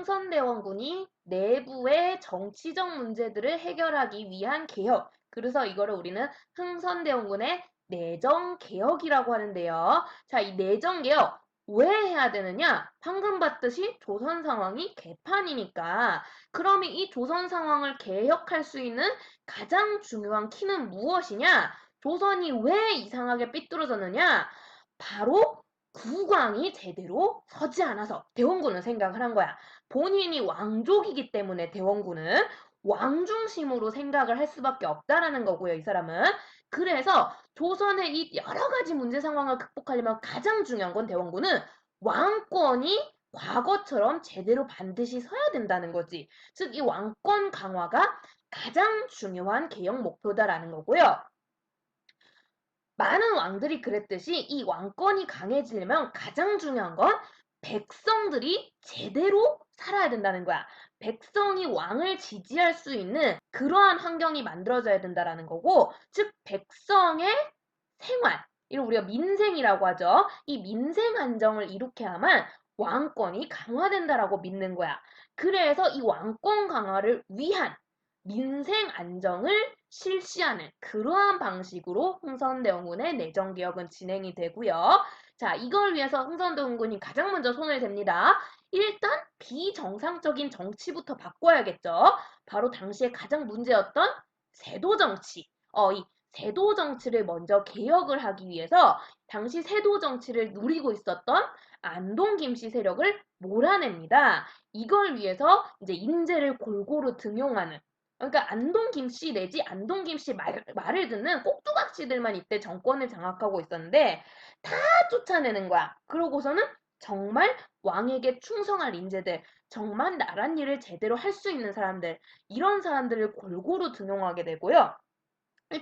흥선대원군이 내부의 정치적 문제들을 해결하기 위한 개혁. 그래서 이거를 우리는 흥선대원군의 내정개혁이라고 하는데요. 자, 이 내정개혁 왜 해야 되느냐? 방금 봤듯이 조선 상황이 개판이니까. 그러면 이 조선 상황을 개혁할 수 있는 가장 중요한 키는 무엇이냐? 조선이 왜 이상하게 삐뚤어졌느냐? 바로 국왕이 제대로 서지 않아서 대원군은 생각을 한 거야. 본인이 왕족이기 때문에 대원군은 왕중심으로 생각을 할 수밖에 없다라는 거고요, 이 사람은. 그래서 조선의 이 여러 가지 문제 상황을 극복하려면 가장 중요한 건 대원군은 왕권이 과거처럼 제대로 반드시 서야 된다는 거지. 즉, 이 왕권 강화가 가장 중요한 개혁 목표다라는 거고요. 많은 왕들이 그랬듯이 이 왕권이 강해지려면 가장 중요한 건 백성들이 제대로 살아야 된다는 거야. 백성이 왕을 지지할 수 있는 그러한 환경이 만들어져야 된다라는 거고, 즉 백성의 생활, 이를 우리가 민생이라고 하죠. 이 민생 안정을 이룩해야만 왕권이 강화된다라고 믿는 거야. 그래서 이 왕권 강화를 위한 민생 안정을 실시하는 그러한 방식으로 흥선대원군의 내정 개혁은 진행이 되고요. 자, 이걸 위해서 흥선대원군이 가장 먼저 손을 댑니다. 일단 비정상적인 정치부터 바꿔야겠죠. 바로 당시에 가장 문제였던 세도 정치. 어, 이 세도 정치를 먼저 개혁을 하기 위해서 당시 세도 정치를 누리고 있었던 안동 김씨 세력을 몰아냅니다. 이걸 위해서 이제 인재를 골고루 등용하는 그러니까 안동 김씨 내지 안동 김씨 말, 말을 듣는 꼭두각시들만 이때 정권을 장악하고 있었는데 다 쫓아내는 거야. 그러고서는 정말 왕에게 충성할 인재들, 정말 나란 일을 제대로 할 수 있는 사람들, 이런 사람들을 골고루 등용하게 되고요.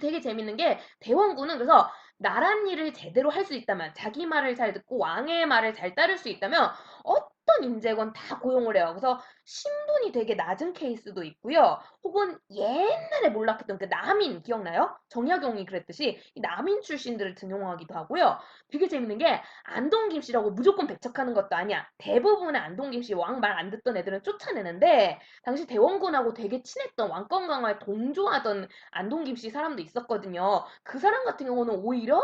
되게 재밌는 게 대원군은 그래서 나란 일을 제대로 할 수 있다면 자기 말을 잘 듣고 왕의 말을 잘 따를 수 있다면 어 떤 인재건 다 고용을 해요. 그래서 신분이 되게 낮은 케이스도 있고요. 혹은 옛날에 몰락했던 그 남인 기억나요? 정약용이 그랬듯이 이 남인 출신들을 등용하기도 하고요. 되게 재밌는 게 안동 김 씨라고 무조건 배척하는 것도 아니야. 대부분의 안동 김 씨 왕 말 안 듣던 애들은 쫓아내는데 당시 대원군하고 되게 친했던 왕권 강화에 동조하던 안동 김 씨 사람도 있었거든요. 그 사람 같은 경우는 오히려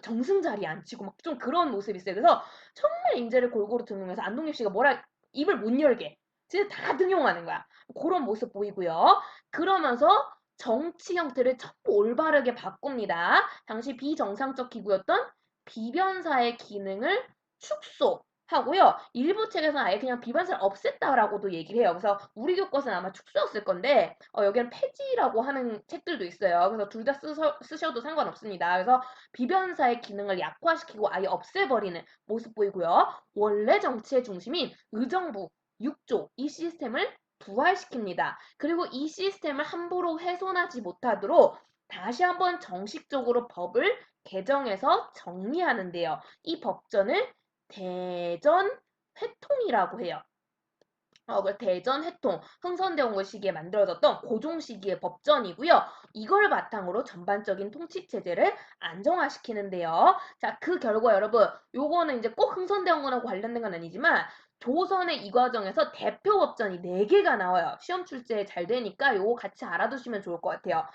정승 자리에 앉히고 막 좀 그런 모습이 있어요. 그래서 정말 인재를 골고루 등용해서 안동엽 씨가 뭐라 입을 못 열게 진짜 다 등용하는 거야. 그런 모습 보이고요. 그러면서 정치 형태를 전부 올바르게 바꿉니다. 당시 비정상적 기구였던 비변사의 기능을 축소, 하고요. 일부 책에서는 아예 그냥 비반사를 없앴다라고도 얘기를 해요. 그래서 우리 교과서는 아마 축소였을 건데 어, 여기는 폐지라고 하는 책들도 있어요. 그래서 둘 다 쓰셔도 상관없습니다. 그래서 비변사의 기능을 약화시키고 아예 없애버리는 모습 보이고요. 원래 정치의 중심인 의정부, 육조 이 시스템을 부활시킵니다. 그리고 이 시스템을 함부로 훼손하지 못하도록 다시 한번 정식적으로 법을 개정해서 정리하는데요. 이 법전을 대전 회통이라고 해요. 어, 그 대전 회통, 흥선대원군 시기에 만들어졌던 고종 시기의 법전이고요. 이걸 바탕으로 전반적인 통치 체제를 안정화시키는데요. 자, 그 결과 여러분, 요거는 이제 꼭 흥선대원군하고 관련된 건 아니지만 조선의 이 과정에서 대표 법전이 4개가 나와요. 시험 출제에 잘 되니까 요거 같이 알아두시면 좋을 것 같아요.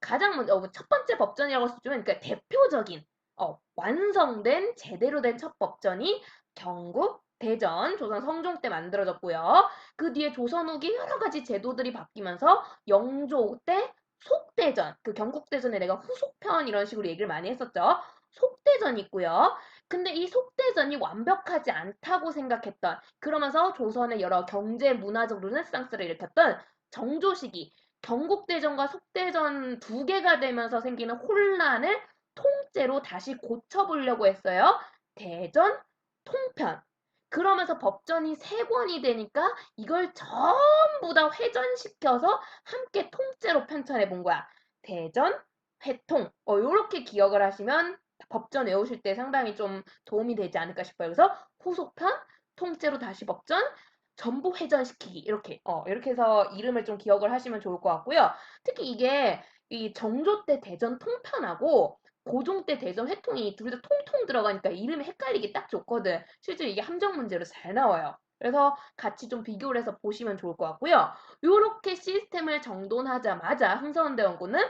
가장 먼저 어, 첫 번째 법전이라고 있지만 그러니까 대표적인 어, 완성된 제대로 된 첫 법전이 경국, 대전, 조선 성종 때 만들어졌고요. 그 뒤에 조선 후기 여러 가지 제도들이 바뀌면서 영조 때 속대전, 그 경국대전에 내가 후속편 이런 식으로 얘기를 많이 했었죠. 속대전이 있고요. 근데 이 속대전이 완벽하지 않다고 생각했던 그러면서 조선의 여러 경제 문화적 르네상스를 일으켰던 정조 시기 경국대전과 속대전 두 개가 되면서 생기는 혼란을 통째로 다시 고쳐보려고 했어요. 대전 통편. 그러면서 법전이 세 권이 되니까 이걸 전부 다 회전시켜서 함께 통째로 편찬해 본 거야. 대전, 회통. 어, 요렇게 기억을 하시면 법전 외우실 때 상당히 좀 도움이 되지 않을까 싶어요. 그래서 후속편, 통째로 다시 법전, 전부 회전시키기. 이렇게, 어, 이렇게 해서 이름을 좀 기억을 하시면 좋을 것 같고요. 특히 이게 이 정조 때 대전 통편하고 고종 때 대전 회통이 둘 다 통통 들어가니까 이름이 헷갈리기 딱 좋거든. 실제로 이게 함정 문제로 잘 나와요. 그래서 같이 좀 비교를 해서 보시면 좋을 것 같고요. 이렇게 시스템을 정돈하자마자 흥선대원군은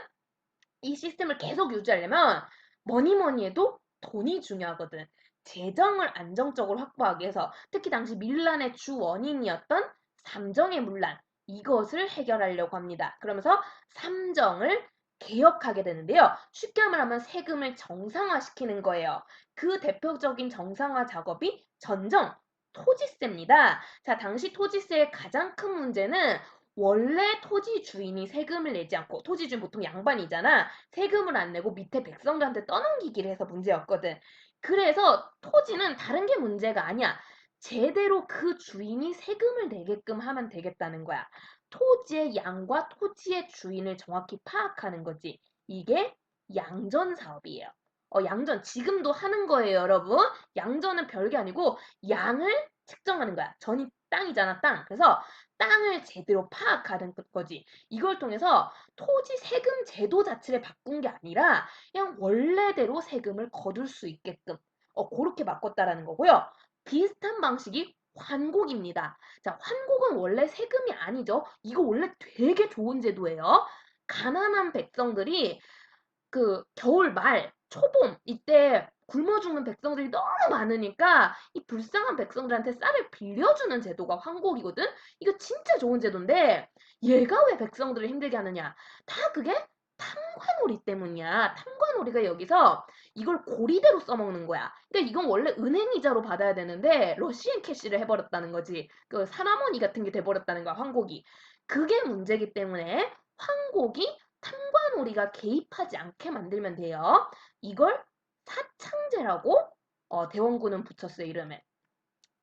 이 시스템을 계속 유지하려면 뭐니 뭐니 해도 돈이 중요하거든. 재정을 안정적으로 확보하기 위해서 특히 당시 밀란의 주 원인이었던 삼정의 문란 이것을 해결하려고 합니다. 그러면서 삼정을 개혁하게 되는데요. 쉽게 말하면 세금을 정상화시키는 거예요. 그 대표적인 정상화 작업이 전정, 토지세입니다. 자, 당시 토지세의 가장 큰 문제는 원래 토지 주인이 세금을 내지 않고 토지 주인 보통 양반이잖아. 세금을 안 내고 밑에 백성들한테 떠넘기기를 해서 문제였거든. 그래서 토지는 다른 게 문제가 아니야. 제대로 그 주인이 세금을 내게끔 하면 되겠다는 거야. 토지의 양과 토지의 주인을 정확히 파악하는 거지. 이게 양전 사업이에요. 어, 양전 지금도 하는 거예요, 여러분. 양전은 별게 아니고 양을 측정하는 거야. 전이 땅이잖아, 땅. 그래서 땅을 제대로 파악하는 거지. 이걸 통해서 토지 세금 제도 자체를 바꾼 게 아니라 그냥 원래대로 세금을 거둘 수 있게끔 어, 그렇게 바꿨다라는 거고요. 비슷한 방식이 환곡입니다. 자, 환곡은 원래 세금이 아니죠. 이거 원래 되게 좋은 제도예요. 가난한 백성들이 그 겨울 말, 초봄 이때 굶어 죽는 백성들이 너무 많으니까 이 불쌍한 백성들한테 쌀을 빌려주는 제도가 황곡이거든? 이거 진짜 좋은 제도인데 얘가 왜 백성들을 힘들게 하느냐? 다 그게 탐관오리 때문이야. 탐 관오리가 여기서 이걸 고리대로 써먹는 거야. 그러니까 이건 원래 은행 이자로 받아야 되는데 러시안 캐시를 해버렸다는 거지. 그 사나머니 같은 게 돼버렸다는 거야, 황곡이. 그게 문제기 때문에 황곡이 탐관오리가 개입하지 않게 만들면 돼요. 이걸 사창제라고 어, 대원군은 붙였어요, 이름에.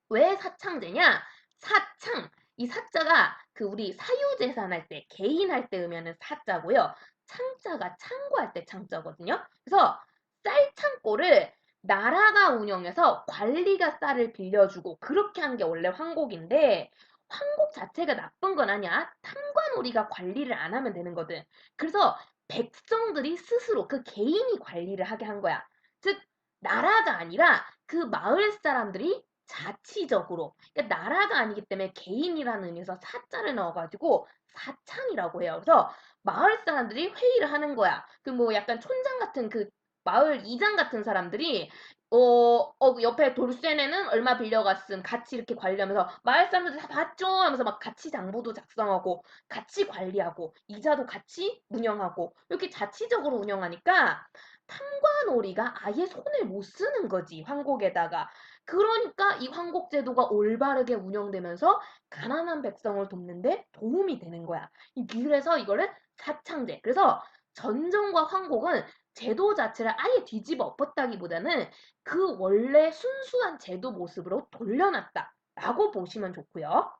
왜 사창제냐? 사창. 이 사자가 그 우리 사유재산 할 때, 개인 할 때 의면은 사자고요. 창자가 창고할 때 창자거든요. 그래서 쌀 창고를 나라가 운영해서 관리가 쌀을 빌려주고 그렇게 한 게 원래 황곡인데 황곡 자체가 나쁜 건 아니야. 탐관오리가 관리를 안 하면 되는 거든. 그래서 백성들이 스스로 그 개인이 관리를 하게 한 거야. 즉 나라가 아니라 그 마을 사람들이 자치적으로 그러니까 나라가 아니기 때문에 개인이라는 의미에서 사자를 넣어가지고 사창이라고 해요. 그래서 마을 사람들이 회의를 하는 거야. 그 뭐 약간 촌장 같은 그 마을 이장 같은 사람들이 어, 어, 옆에 돌쇠네는 얼마 빌려갔음. 같이 이렇게 관리하면서 마을 사람들 다 봤죠? 하면서 막 같이 장부도 작성하고 같이 관리하고 이자도 같이 운영하고 이렇게 자치적으로 운영하니까 탐관오리가 아예 손을 못 쓰는 거지 황곡에다가 그러니까 이 황곡 제도가 올바르게 운영되면서 가난한 백성을 돕는데 도움이 되는 거야. 그래서 이거를 사창제. 그래서 전정과 황곡은 제도 자체를 아예 뒤집어 엎었다기보다는 그 원래 순수한 제도 모습으로 돌려놨다. 라고 보시면 좋고요.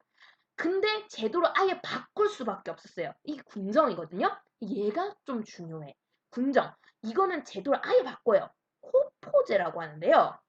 근데 제도를 아예 바꿀 수밖에 없었어요. 이게 군정이거든요. 얘가 좀 중요해. 군정. 이거는 제도를 아예 바꿔요. 호포제라고 하는데요.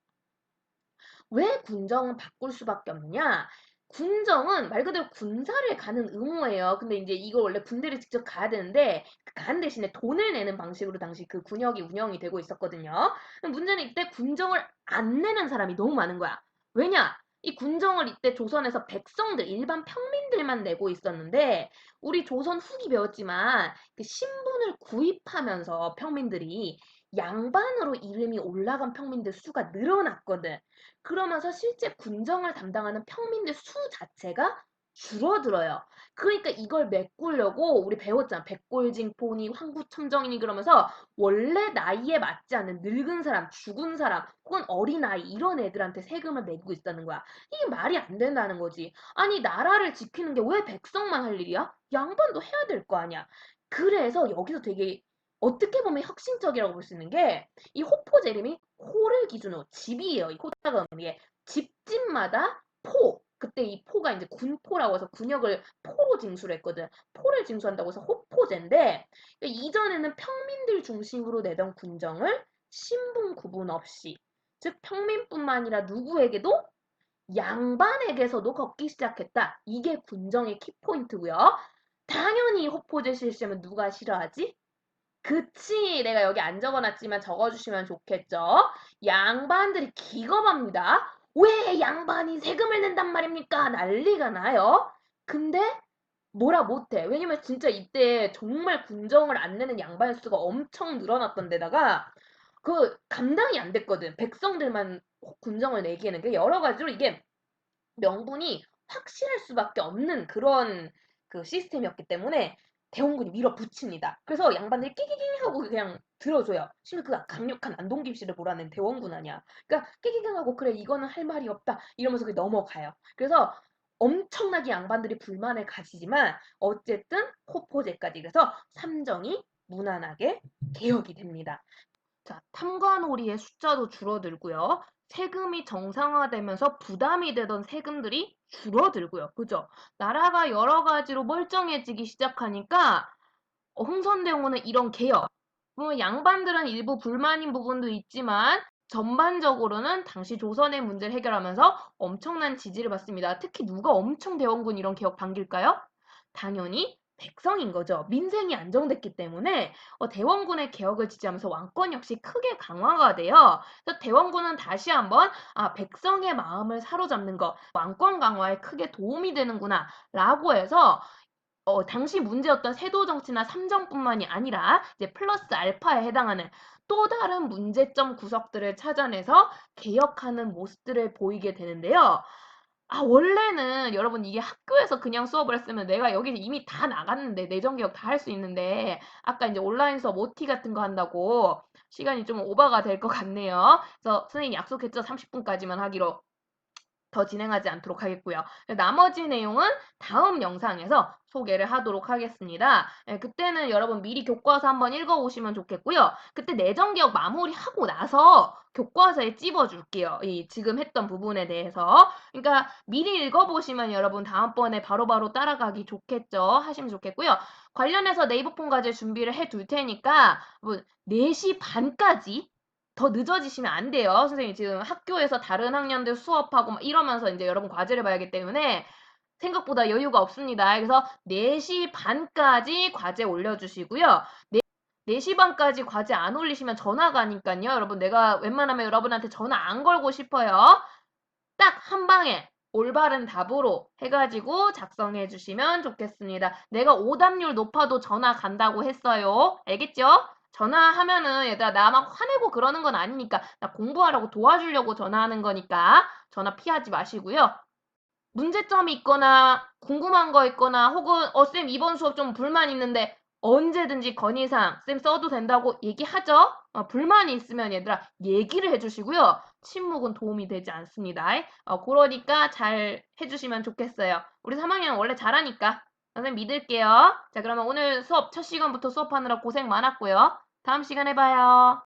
왜 군정은 바꿀 수밖에 없느냐? 군정은 말 그대로 군사를 가는 의무예요. 근데 이제 이걸 원래 군대를 직접 가야 되는데 간 대신에 돈을 내는 방식으로 당시 그 군역이 운영이 되고 있었거든요. 문제는 이때 군정을 안 내는 사람이 너무 많은 거야. 왜냐? 이 군정을 이때 조선에서 백성들, 일반 평민들만 내고 있었는데 우리 조선 후기 배웠지만 그 신분을 구입하면서 평민들이 양반으로 이름이 올라간 평민들 수가 늘어났거든. 그러면서 실제 군정을 담당하는 평민들 수 자체가 줄어들어요. 그러니까 이걸 메꾸려고 우리 배웠잖아. 백골징포니, 황구첨정이니 그러면서 원래 나이에 맞지 않는 늙은 사람, 죽은 사람, 혹은 어린아이 이런 애들한테 세금을 내고 있다는 거야. 이게 말이 안 된다는 거지. 아니 나라를 지키는 게 왜 백성만 할 일이야? 양반도 해야 될 거 아니야. 그래서 여기서 되게 어떻게 보면 혁신적이라고 볼 수 있는 게 이 호포 재림이 호를 기준으로 집이에요. 이 호자가 이게 집집마다 포 그때 이 포가 이제 군포라고 해서 군역을 포로 징수를 했거든. 포를 징수한다고 해서 호포제인데 이전에는 평민들 중심으로 내던 군정을 신분 구분 없이 즉 평민뿐만 아니라 누구에게도 양반에게서도 걷기 시작했다. 이게 군정의 키포인트고요. 당연히 호포제 실시하면 누가 싫어하지? 그치. 내가 여기 안 적어놨지만 적어주시면 좋겠죠. 양반들이 기겁합니다. 왜 양반이 세금을 낸단 말입니까? 난리가 나요. 근데 뭐라 못해. 왜냐면 진짜 이때 정말 군정을 안 내는 양반 수가 엄청 늘어났던 데다가 그 감당이 안 됐거든. 백성들만 군정을 내기에는 그 여러 가지로 이게 명분이 확실할 수밖에 없는 그런 그 시스템이었기 때문에 대원군이 밀어붙입니다. 그래서 양반들이 끼기깅 하고 그냥 들어줘요. 심지어 그 강력한 안동김 씨를 몰아낸 대원군 아니야. 그러니까 끼기깅 하고 그래 이거는 할 말이 없다 이러면서 그게 넘어가요. 그래서 엄청나게 양반들이 불만을 가지지만 어쨌든 호포제까지 그래서 삼정이 무난하게 개혁이 됩니다. 자, 탐관오리의 숫자도 줄어들고요. 세금이 정상화되면서 부담이 되던 세금들이 줄어들고요. 그죠? 나라가 여러 가지로 멀쩡해지기 시작하니까 어, 흥선대원군은 이런 개혁. 뭐 양반들은 일부 불만인 부분도 있지만 전반적으로는 당시 조선의 문제를 해결하면서 엄청난 지지를 받습니다. 특히 누가 엄청 대원군 이런 개혁 반길까요? 당연히 백성인 거죠. 민생이 안정됐기 때문에 어, 대원군의 개혁을 지지하면서 왕권 역시 크게 강화가 돼요. 그래서 대원군은 다시 한번 아, 백성의 마음을 사로잡는 것, 왕권 강화에 크게 도움이 되는구나 라고 해서 어, 당시 문제였던 세도 정치나 삼정뿐만이 아니라 이제 플러스 알파에 해당하는 또 다른 문제점 구석들을 찾아내서 개혁하는 모습들을 보이게 되는데요. 아, 원래는 여러분 이게 학교에서 그냥 수업을 했으면 내가 여기서 이미 다 나갔는데 내정 개혁 다 할 수 있는데 아까 이제 온라인 수업 OT 같은 거 한다고 시간이 좀 오버가 될 것 같네요. 그래서 선생님 약속했죠? 30분까지만 하기로. 더 진행하지 않도록 하겠고요. 나머지 내용은 다음 영상에서 소개를 하도록 하겠습니다. 예, 그때는 여러분 미리 교과서 한번 읽어오시면 좋겠고요. 그때 내정기억 마무리하고 나서 교과서에 찝어줄게요. 이 지금 했던 부분에 대해서. 그러니까 미리 읽어보시면 여러분 다음번에 바로 바로 따라가기 좋겠죠. 하시면 좋겠고요. 관련해서 네이버 폰 과제 준비를 해 둘 테니까 뭐 4시 반까지 더 늦어지시면 안 돼요. 선생님 지금 학교에서 다른 학년들 수업하고 막 이러면서 이제 여러분 과제를 봐야 하기 때문에 생각보다 여유가 없습니다. 그래서 4시 반까지 과제 올려주시고요. 4시 반까지 과제 안 올리시면 전화가 니까요 여러분 내가 웬만하면 여러분한테 전화 안 걸고 싶어요. 딱 한 방에 올바른 답으로 해가지고 작성해 주시면 좋겠습니다. 내가 오답률 높아도 전화 간다고 했어요. 알겠죠? 전화하면은 얘들아 나 막 화내고 그러는 건 아니니까 나 공부하라고 도와주려고 전화하는 거니까 전화 피하지 마시고요. 문제점이 있거나 궁금한 거 있거나 혹은 어 쌤 이번 수업 좀 불만 있는데 언제든지 건의사항 쌤 써도 된다고 얘기하죠. 어, 불만이 있으면 얘들아 얘기를 해주시고요. 침묵은 도움이 되지 않습니다. 어, 그러니까 잘 해주시면 좋겠어요. 우리 3학년 원래 잘하니까 선생님 믿을게요. 자 그러면 오늘 수업 첫 시간부터 수업하느라 고생 많았고요. 다음 시간에 봐요.